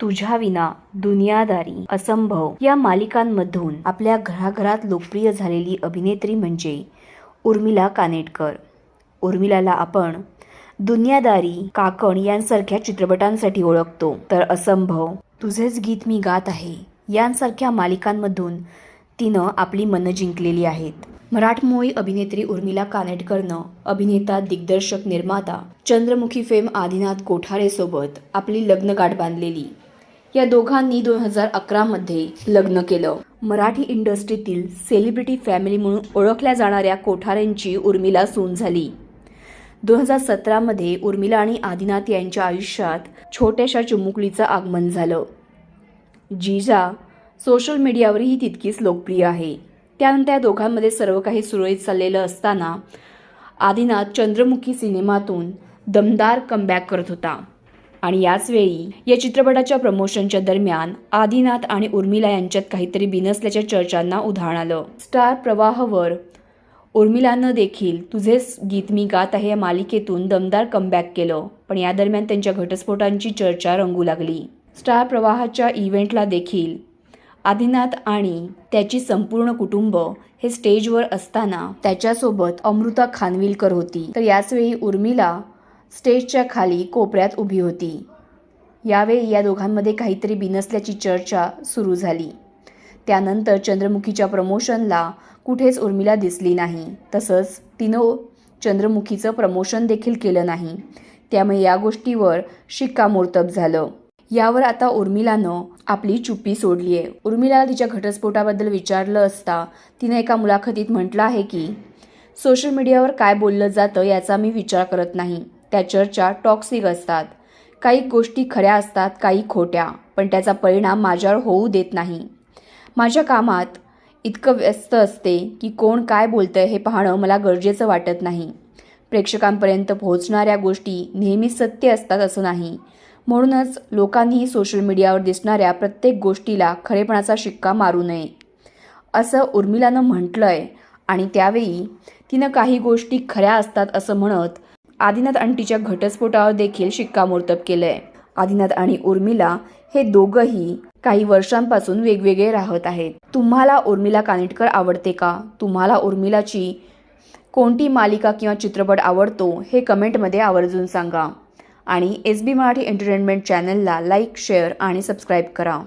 तुझ्या विना दुनियादारी असंभव. या मालिकांमधून आपल्या घराघरात लोकप्रिय झालेली अभिनेत्री म्हणजे उर्मिला कानेटकर. उर्मिलाला आपण दुनियादारी काकण यांसारख्या चित्रपटांसाठी ओळखतो. तर असंभव तुझेच गीत मी गात आहे यांसारख्या मालिकांमधून तिनं आपली मनं जिंकलेली आहेत. मराठमोळी अभिनेत्री उर्मिला कानेटकरनं अभिनेता दिग्दर्शक निर्माता चंद्रमुखी फेम आदिनाथ कोठारेसोबत आपली लग्नगाठ बांधलेली. या दोघांनी दोन हजार अकरामध्ये लग्न केलं. मराठी इंडस्ट्रीतील सेलिब्रिटी फॅमिली म्हणून ओळखल्या जाणाऱ्या कोठारेंची उर्मिला सून झाली. दोन हजार सतरामध्ये उर्मिला आणि आदिनाथ यांच्या आयुष्यात छोट्याशा चिमुकलीचं आगमन झालं. जिजा सोशल मीडियावरही तितकीच लोकप्रिय आहे. त्यानंतर या दोघांमध्ये सर्व काही सुरळीत चाललेलं असताना आदिनाथ चंद्रमुखी सिनेमातून दमदार कमबॅक करत होता. आणि याच वेळी या चित्रपटाच्या प्रमोशनच्या दरम्यान आदिनाथ आणि उर्मिला यांच्यात काहीतरी बिनसल्याच्या चर्चांना उधाण आलं. स्टार प्रवाहवर उर्मिलानं देखील तुझेच गीत मी गात आहे या मालिकेतून दमदार कमबॅक केलं पण या दरम्यान त्यांच्या घटस्फोटांची चर्चा रंगू लागली. स्टार प्रवाहाच्या इव्हेंटला देखील आदिनाथ आणि त्याची संपूर्ण कुटुंब हे स्टेजवर असताना त्याच्यासोबत अमृता खानविलकर होती. तर याचवेळी उर्मिला स्टेजच्या खाली कोपऱ्यात उभी होती. यावेळी या दोघांमध्ये काहीतरी बिनसल्याची चर्चा सुरू झाली. त्यानंतर चंद्रमुखीच्या प्रमोशनला कुठेच उर्मिला दिसली नाही. तसंच तिनं चंद्रमुखीचं प्रमोशन देखील केलं नाही. त्यामुळे या गोष्टीवर शिक्कामोर्तब झालं. यावर आता उर्मिलानं आपली चुप्पी सोडली आहे उर्मिलाला तिच्या घटस्फोटाबद्दल विचारलं असता तिनं एका मुलाखतीत म्हटलं आहे की सोशल मीडियावर काय बोललं जातं याचा मी विचार करत नाही. त्या चर्चा टॉक्सिक असतात. काही गोष्टी खऱ्या असतात काही खोट्या पण त्याचा परिणाम माझ्यावर होऊ देत नाही. माझ्या कामात इतकं व्यस्त असते की कोण काय बोलतंय हे पाहणं मला गरजेचं वाटत नाही. प्रेक्षकांपर्यंत पोहोचणाऱ्या गोष्टी नेहमीच सत्य असतात असं नाही. म्हणूनच लोकांनीही सोशल मीडियावर दिसणाऱ्या प्रत्येक गोष्टीला खरेपणाचा शिक्का मारू नये. असं उर्मिलानं म्हटलं आहे आणि त्यावेळी तिनं काही गोष्टी खऱ्या असतात असं म्हणत आदिनाथ आणि तिच्या घटस्फोटावर देखील शिक्कामोर्तब केलंय. आदिनाथ आणि उर्मिला हे दोघंही काही वर्षांपासून वेगवेगळे राहत आहेत. तुम्हाला उर्मिला कानिटकर आवडते का? तुम्हाला उर्मिलाची कोणती मालिका किंवा चित्रपट आवडतो हे कमेंटमध्ये आवर्जून सांगा. आणि एस बी मराठी एंटरटेनमेंट चॅनलला लाईक शेअर आणि सबस्क्राईब करा.